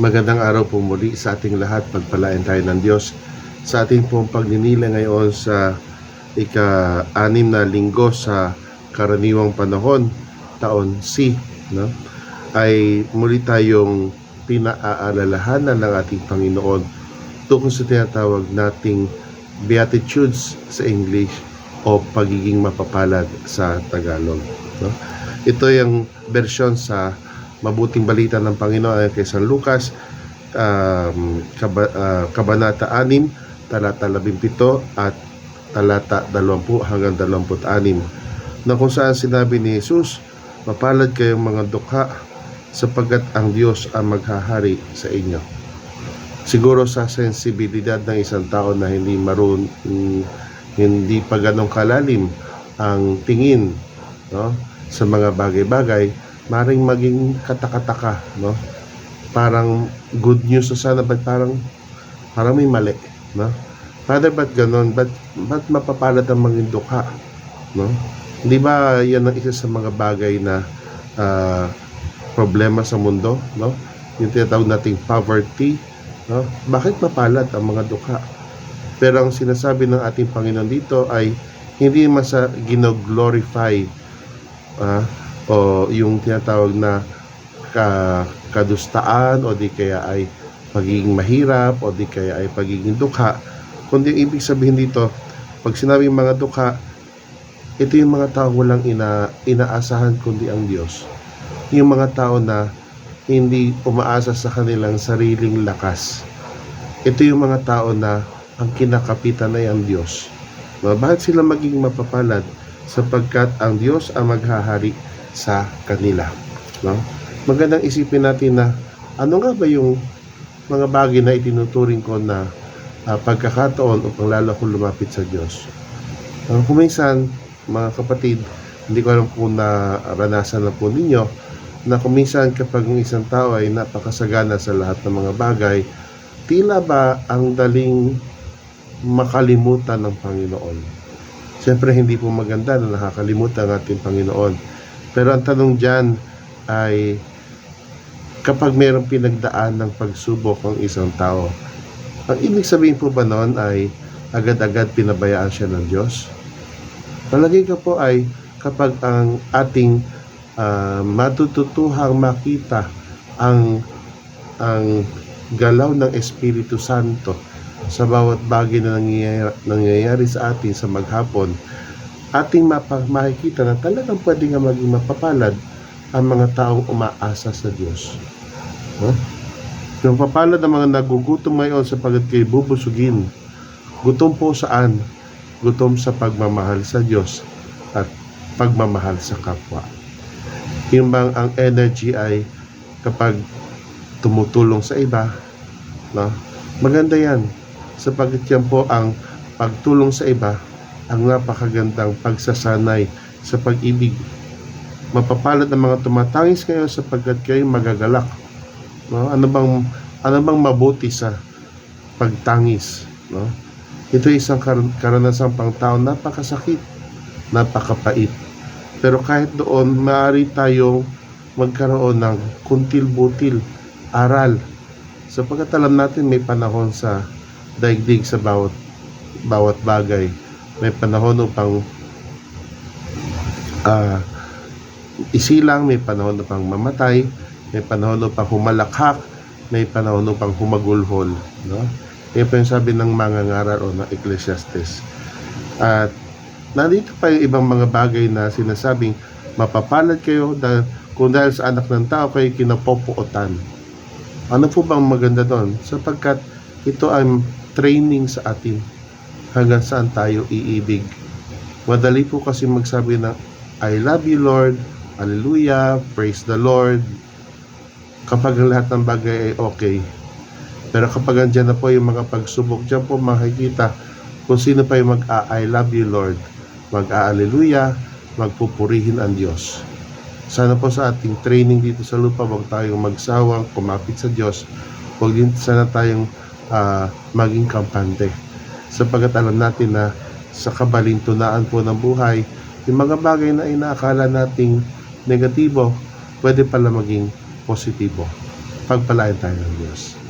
Magandang araw po muli sa ating lahat. Pagpalain tayo ng Diyos sa ating pong pagninila ngayon sa ika-anim na linggo sa karaniwang panahon, taon C, no? ay muli tayong pinaaalalahanan ng ating Panginoon tungkol sa tinatawag nating Beatitudes sa English o pagiging mapapalad sa Tagalog. No? Ito yung version sa mabuting balita ng Panginoon ayon kay San Lucas um, kaba, ah, kabanata 6 talata 17 at talata 20 hanggang 26 na kung saan sinabi ni Jesus mapalad kayong mga dukha sapagkat ang Diyos ang maghahari sa inyo. Siguro sa sensibilidad ng isang tao na hindi marun hindi pa ganong kalalim ang tingin no sa mga bagay-bagay maring maging katakataka no? Parang good news na sana but parang parang may mali no? Father ba't ganon ba't, ba't mapapalad ang maging dukha no? Hindi ba yan ang isa sa mga bagay na ah, problema sa mundo no? Yung tinatawag nating poverty no? Bakit mapalad ang mga dukha? Pero ang sinasabi ng ating Panginoon dito ay hindi man sa gino-glorify ah, o yung tinatawag na ka, kadustaan o di kaya ay pagiging mahirap o di kaya ay pagiging dukha. Kundi ang ibig sabihin dito pag sinabing mga dukha ito yung mga tao walang ina, inaasahan kundi ang Diyos. Yung mga tao na hindi umaasa sa kanilang sariling lakas. Ito yung mga tao na ang kinakapitan ay ang Diyos. No? bakit sila maging mapapalad? Sapagkat ang Diyos ang maghahari sa kanila. No? Magandang isipin natin na ano nga ba yung mga bagay na itinuturing ko na ah, pagkakataon upang lalo akong lumapit sa Diyos. Uh, kuminsan, mga kapatid, hindi ko alam kung naranasan na po ninyo, na kuminsan kapag ang isang tao ay napakasagana sa lahat ng mga bagay, tila ba ang daling makalimutan ng Panginoon. Siyempre, hindi po maganda na nakakalimutan ang ating Panginoon. Pero ang tanong dyan ay kapag mayroong pinagdaan ng pagsubok ang isang tao, ang ibig sabihin po ba noon ay agad-agad pinabayaan siya ng Diyos? Palagay ko po ay kapag ang ating ah, matututuhang makita ang ang galaw ng Espiritu Santo sa bawat bagay na nangyayari, nangyayari sa atin sa maghapon, ating mapa, makikita na talagang pwede nga maging mapapalad ang mga taong umaasa sa Diyos. No? Yung papalad ang mga nagugutom ngayon sapagkat kayo bubusugin. Gutom po saan? Gutom sa pagmamahal sa Diyos at pagmamahal sa kapwa. Yung bang ang energy ay kapag tumutulong sa iba, no? maganda yan sapagkat yan po ang pagtulong sa iba ang napakagandang pagsasanay sa pag-ibig. Mapapalad ang mga tumatangis kayo sapagkat kayo magagalak. No? Ano bang ano bang mabuti sa pagtangis, no? Ito ay isang kar- karanasang pangtao napakasakit, napakapait. Pero kahit doon, maaari tayong magkaroon ng kuntil-butil, aral. Sapagkat alam natin may panahon sa daigdig sa bawat bawat bagay. May panahon upang ah, isilang, may panahon upang mamatay, may panahon upang humalakhak, may panahon upang humagulhol. No? Yan po yung sabi ng mga ngaral o ng Ecclesiastes. At nandito pa yung ibang mga bagay na sinasabing mapapalad kayo dahil kung dahil sa anak ng tao kayo kinapopuotan. Ano po bang maganda doon? Sapagkat ito ay training sa atin hanggang saan tayo iibig. Madali po kasi magsabi ng I love you Lord, Hallelujah, praise the Lord. Kapag lahat ng bagay ay okay. Pero kapag andyan na po yung mga pagsubok, dyan po makikita kung sino pa yung mag-I love you Lord, mag-Hallelujah, magpupurihin ang Diyos. Sana po sa ating training dito sa lupa, huwag tayong magsawang kumapit sa Diyos. Huwag din sana tayong ah, maging kampante. Sapagat alam natin na sa kabalintunaan po ng buhay, yung mga bagay na inaakala nating negatibo, pwede pala maging positibo. Pagpalain tayo ng Diyos.